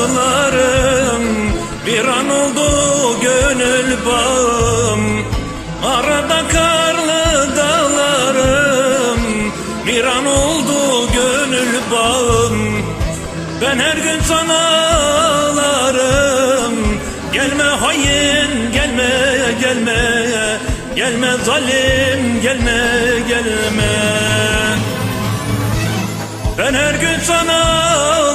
dağlarım Bir an oldu gönül bağım. Arada karlı dağlarım Bir an oldu gönül bağım. Ben her gün sana ağlarım. Gelme hain gelme gelme. Gelme zalim gelme gelme. Ben her gün sana ağlarım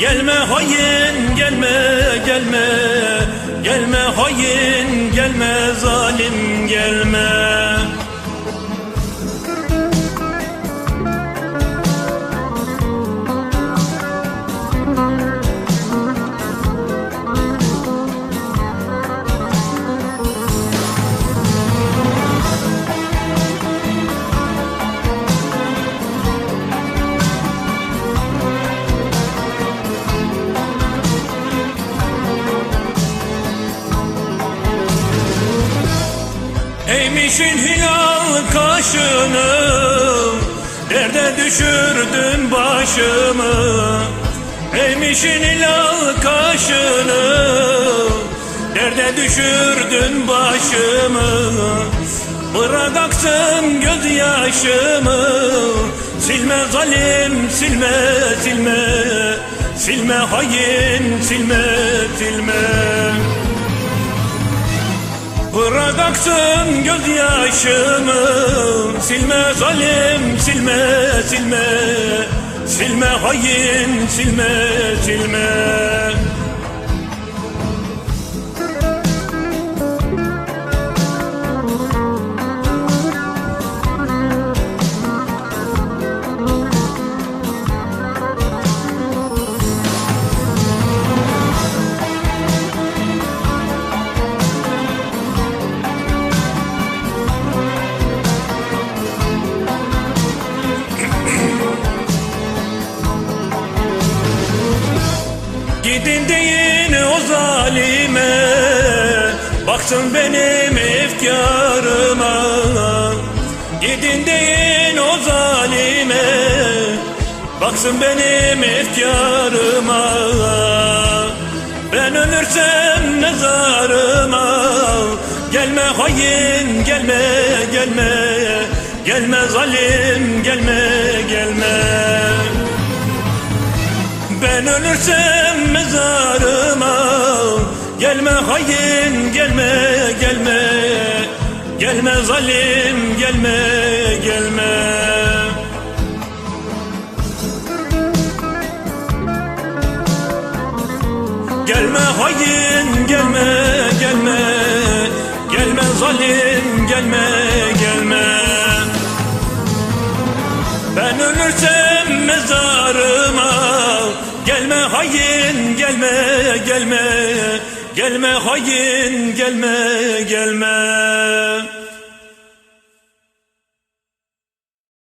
Gelme hain gelme gelme. Gelme hain gelme zalim gelme Eğmişin hilal kaşını Derde düşürdün başımı. Eğmişin hilal kaşını Derde düşürdün başımı. Bırak aksın gözyaşımı Silme zalim silme silme. Silme hain silme silme Bırak aksın gözyaşımı Silme zalim silme silme. Silme hain silme silme Gidin deyin o zalime Baksın benim efkarıma. Gidin deyin o zalime Baksın benim efkarıma. Ben ölürsem mezarıma Gelme hain gelme gelme. Gelme zalim gelme gelme ben ölürsem mezarıma Gelme hain gelme gelme. Gelme zalim gelme gelme. Gelme hain gelme gelme. Gelme zalim gelme gelme Ben ölürsem mezarıma Gelme hain gelme gelme Gelme hain gelme gelme